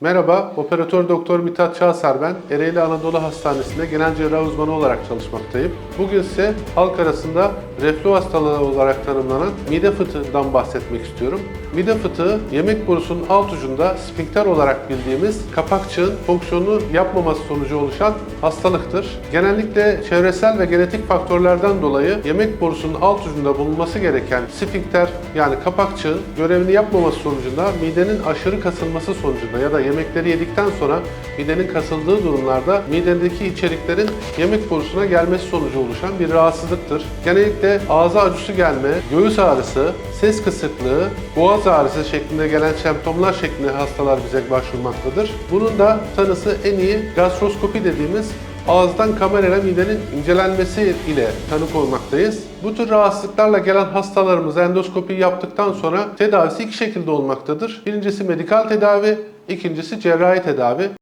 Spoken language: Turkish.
Merhaba, operatör doktor Mithat Çağsar ben. Ereğli Anadolu Hastanesi'nde genel cerrah uzmanı olarak çalışmaktayım. Bugün size halk arasında reflü hastalığı olarak tanımlanan mide fıtığından bahsetmek istiyorum. Mide fıtığı, yemek borusunun alt ucunda sfinkter olarak bildiğimiz kapakçığın fonksiyonunu yapmaması sonucu oluşan hastalıktır. Genellikle çevresel ve genetik faktörlerden dolayı yemek borusunun alt ucunda bulunması gereken sfinkter yani kapakçığın görevini yapmaması sonucunda midenin aşırı kasılması sonucunda ya da yemekleri yedikten sonra midenin kasıldığı durumlarda midedeki içeriklerin yemek borusuna gelmesi sonucu oluşan bir rahatsızlıktır. Genellikle ağza acısı gelme, göğüs ağrısı, ses kısıklığı, boğaz ağrısı şeklinde gelen semptomlar şeklinde hastalar bize başvurmaktadır. Bunun da tanısı en iyi gastroskopi dediğimiz ağızdan kamerayla midenin incelenmesi ile tanı koymaktayız. Bu tür rahatsızlıklarla gelen hastalarımız endoskopi yaptıktan sonra tedavisi iki şekilde olmaktadır. Birincisi medikal tedavi, ikincisi cerrahi tedavi.